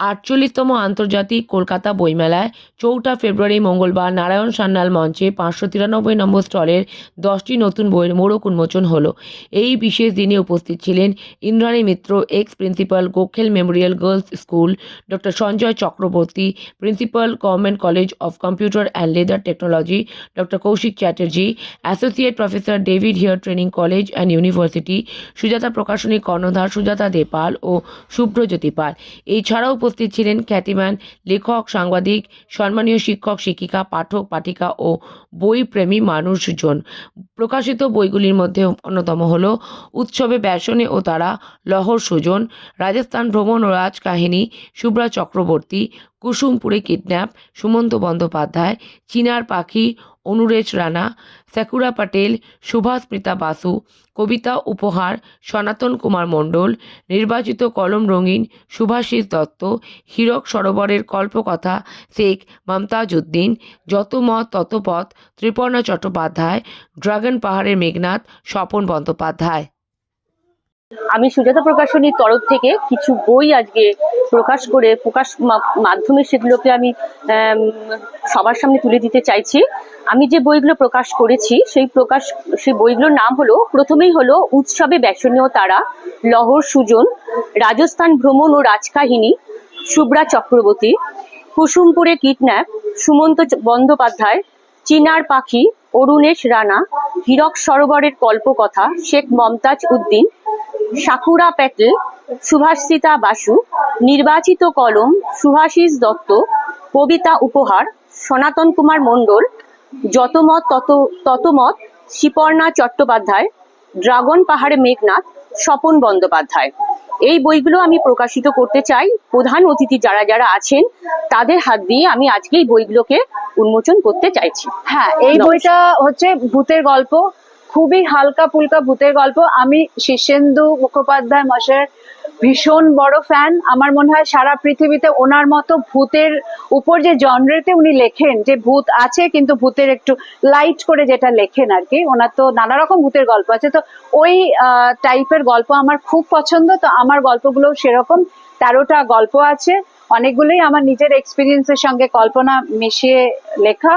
আটচল্লিশতম আন্তর্জাতিক কলকাতা বইমেলায় চৌঠা ফেব্রুয়ারি মঙ্গলবার নারায়ণ সান্যাল মঞ্চে পাঁচশো তিরানব্বই নম্বর স্টলের দশটি নতুন বইয়ের মোড়ক উন্মোচন হলো। এই বিশেষ দিনে উপস্থিত ছিলেন Indrani Mitra ex principal Gokhale memorial girls school, doctor Sanjay Chakraborty, principal, government college of computer and leather technology, doctor Kaushik Chatterjee, associate professor David Hare training college and university, Sujata Prakashani কর্ণধার সুজাতা দেপাল ও শুভ্রজ্যোতি পাল। এছাড়াও উপস্থিত ছিলেন খ্যাতিমান লেখক, সাংবাদিক, সম্মানীয় শিক্ষক, শিক্ষিকা, পাঠক, পাঠিকা ও বইপ্রেমী মানুষজন। প্রকাশিত বইগুলির মধ্যে অন্যতম হল উৎসবে ব্যাসনে ও তারা লহর সুজন, রাজস্থান ভ্রমণ ও রাজকাহিনী শুভ্রা চক্রবর্তী, কুসুমপুরে কিডন্যাপ, সুমন্ত বন্দ্যোপাধ্যায়, চিনার পাখি অনুরেশ রানা, সাকুরা পাটেল শুভাস্মিতা বাসু, কবিতা উপহার, সনাতন কুমার মণ্ডল, নির্বাচিত কলম রঙিন শুভাশিস দত্ত, হীরক সরোবরের কল্পকথা শেখ মমতাজ উদ্দিন যত মত তত পথ ত্রিপর্ণা চট্টোপাধ্যায়, ড্রাগন পাহাড়ের মেঘনাথ স্বপন বন্দ্যোপাধ্যায়। আমি সুজাতা প্রকাশনীর তরফ থেকে কিছু বই আজকে প্রকাশ করে, প্রকাশ মাধ্যমে সেগুলোকে আমি সবার সামনে তুলে দিতে চাইছি। আমি যে বইগুলো প্রকাশ করেছি, সেই প্রকাশ, সেই বইগুলোর নাম হলো, প্রথমেই হলো, উৎসবে ব্যসনীয় তারা, লহর সুজন, রাজস্থান ভ্রমণ ও রাজকাহিনী, শুভ্রা চক্রবর্তী, কুসুমপুরে কিডন্যাপ সুমন্ত বন্দ্যোপাধ্যায়, চিনার পাখি, অরুণেশ রানা, হীরক সরোবরের কল্পকথা, শেখ মমতাজ উদ্দিন সাকুরা প্যাটেল সুভাষিতা বাসু নির্বাচিত কলম সুভাষিস দত্ত কবিতা উপহার সনাতন কুমার মণ্ডল যতমত তত ততমত শিপর্ণা চট্টোপাধ্যায় ড্রাগন পাহাড়ে মেঘনাথ স্বপন বন্দ্যোপাধ্যায়। এই বইগুলো আমি প্রকাশিত করতে চাই। প্রধান অতিথি যারা যারা আছেন তাদের হাত দিয়ে আমি আজকে এই বইগুলোকে উন্মোচন করতে চাইছি। হ্যাঁ এই বইটা হচ্ছে ভূতের গল্প। খুবই হালকা ফুলকা ভূতের গল্প। আমি শীর্ষেন্দু মুখোপাধ্যায় মশাইয়ের ভীষণ বড় ফ্যান আমার মনে হয় সারা পৃথিবীতে ওনার মতো ভূতের উপর যে জনরেতে উনি লেখেন যে ভূত আছে কিন্তু ভূতের একটু লাইট করে যেটা লেখেন আর কি, ওনার তো নানা রকম ভূতের গল্প আছে। তো ওই টাইপের গল্প আমার খুব পছন্দ। তো আমার গল্পগুলো সেরকম তেরোটা গল্প আছে। অনেকগুলোই আমার নিজের এক্সপিরিয়েন্সের সঙ্গে কল্পনা মিশিয়ে লেখা।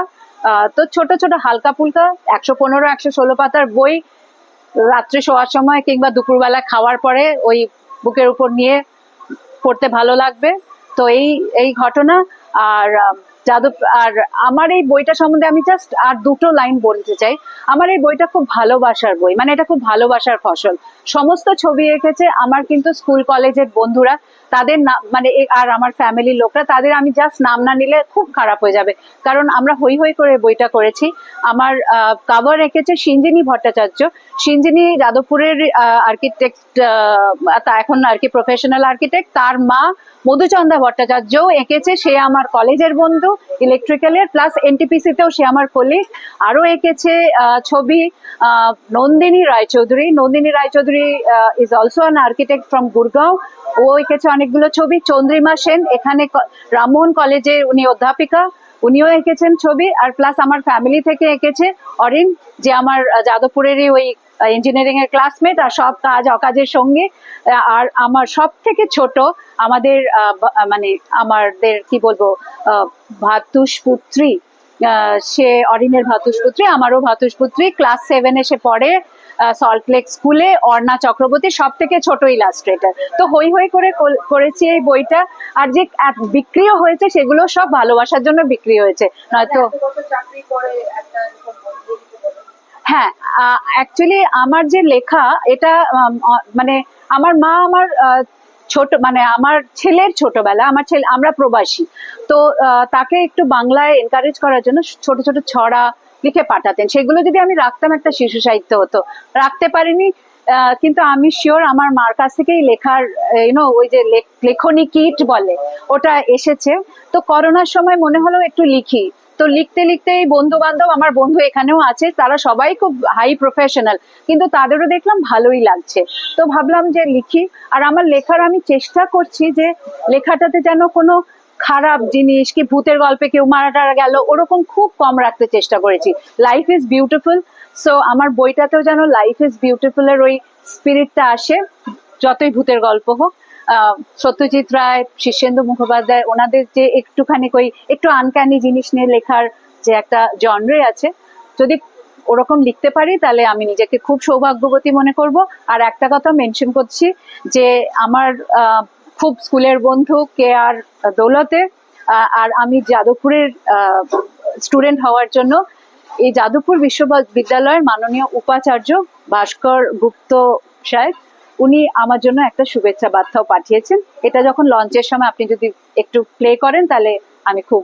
তো ছোট ছোট হালকা ফুলকা, একশো পনেরো, একশো ষোলো পাতার বই রাত্রে শোয়ার সময় কিংবা দুপুরবেলা খাওয়ার পরে ওই বুকের উপর নিয়ে পড়তে ভালো লাগবে। তো এই এই ঘটনা আর যাদব আর আমার এই বইটা সম্বন্ধে আমি জাস্ট আর দুটো লাইন বলতে চাই। আমার এই বইটা খুব ভালোবাসার বই মানে এটা খুব ভালোবাসার ফসল। সমস্ত ছবি এঁকেছে আমার কিন্তু স্কুল কলেজের বন্ধুরা। তাদের না মানে আর আমার ফ্যামিলির লোকরা, তাদের আমি জাস্ট নাম না নিলে খুব খারাপ হয়ে যাবে। কারণ আমরা হই হই করে বইটা করেছি। আমার কাভার এঁকেছে সিঞ্জিনী ভট্টাচার্য। সিঞ্জিনী যাদবপুরের আর্কিটেক্ট তা এখন আর কি প্রফেশনাল আর্কিটেক্ট তার মা মধুচন্দা ভট্টাচার্যও এঁকেছে। সে আমার কলেজের বন্ধু ইলেকট্রিক্যালের প্লাস এনটিপিসিতেও সে আমার কলিগ আরও এঁকেছে ছবি Nandini Roychowdhury. Nandini Roychowdhury is also an architect from Gurgaon ও এঁকেছে অনেকগুলো ছবি, চন্দ্রিমা সেন, এখানে রামমোহন কলেজে উনি অধ্যাপিকা, উনিও এঁকেছেন ছবি, আর প্লাস আমার ফ্যামিলি থেকে এঁকেছে অরিন, যে আমার যাদবপুরেরই ওই ইঞ্জিনিয়ারিং এর ক্লাসমেট আর সব কাজ অকাজের সঙ্গে আর আমার সব থেকে ছোট, আমাদের মানে আমাদের, কি বলব ভাতুষ পুত্রী সে অরিনের ভাতুষ পুত্রী আমারও ভাতুষ পুত্রী ক্লাস সেভেন এসে পড়ে সল্ট লেক স্কুলে অর্ণা চক্রবর্তী সব থেকে ছোট ইলাস্ট্রেটার তো হই হই করে করেছি এই বইটা আর যে বিক্রিও হয়েছে সেগুলো সব ভালোবাসার জন্য বিক্রি হয়েছে। নয়তো হ্যাঁ অ্যাকচুয়ালি আমার যে লেখা এটা মানে আমার মা আমার ছোট মানে আমার ছেলের ছোটবেলা আমার ছেলে আমরা প্রবাসী। তো তাকে একটু বাংলায় এনকারেজ করার জন্য ছোট ছোট ছড়া লিখে পাঠাতেন। সেগুলো যদি আমি রাখতাম একটা শিশু সাহিত্য হতো। রাখতে পারিনি কিন্তু আমি শিওর আমার মার কাছ থেকেই লেখার ইউনো ওই যে লেখ- লেখনী কিট বলে, ওটা এসেছে। তো করোনার সময় মনে হলো একটু লিখি। তো লিখতে লিখতে এই বন্ধু বান্ধব আমার বন্ধু এখানেও আছে, তারা সবাই খুব হাই প্রফেশনাল কিন্তু তাদেরও দেখলাম ভালোই লাগছে। তো ভাবলাম যে লিখি, আর আমার লেখার আমি চেষ্টা করছি যে লেখাটাতে যেন কোনো খারাপ জিনিস কি ভূতের গল্পে কেউ মারা টারা গেল, ওরকম খুব কম রাখতে চেষ্টা করেছি। লাইফ ইজ বিউটিফুল সো আমার বইটাতেও যেন লাইফ ইজ বিউটিফুল এর ওই স্পিরিটটা আসে, যতই ভূতের গল্প হোক। সত্যজিৎ রায়, শীর্ষেন্দু মুখোপাধ্যায়, ওনাদের যে একটুখানি ওই একটু আনকানি জিনিস নিয়ে লেখার যে একটা জনরে আছে, যদি ওরকম লিখতে পারি, তাহলে আমি নিজেকে খুব সৌভাগ্যবতী মনে করব। আর একটা কথা মেনশন করছি যে আমার খুব স্কুলের বন্ধু, কে আর দৌলতে আর আমি যাদবপুরের স্টুডেন্ট হওয়ার জন্য এই যাদবপুর বিশ্ববিদ্যালয়ের মাননীয় উপাচার্য ভাস্কর গুপ্ত সাহেব, উনি আমার জন্য একটা শুভেচ্ছা বার্তাও পাঠিয়েছেন। এটা যখন লঞ্চের সময় আপনি যদি একটু প্লে করেন, তাহলে আমি খুব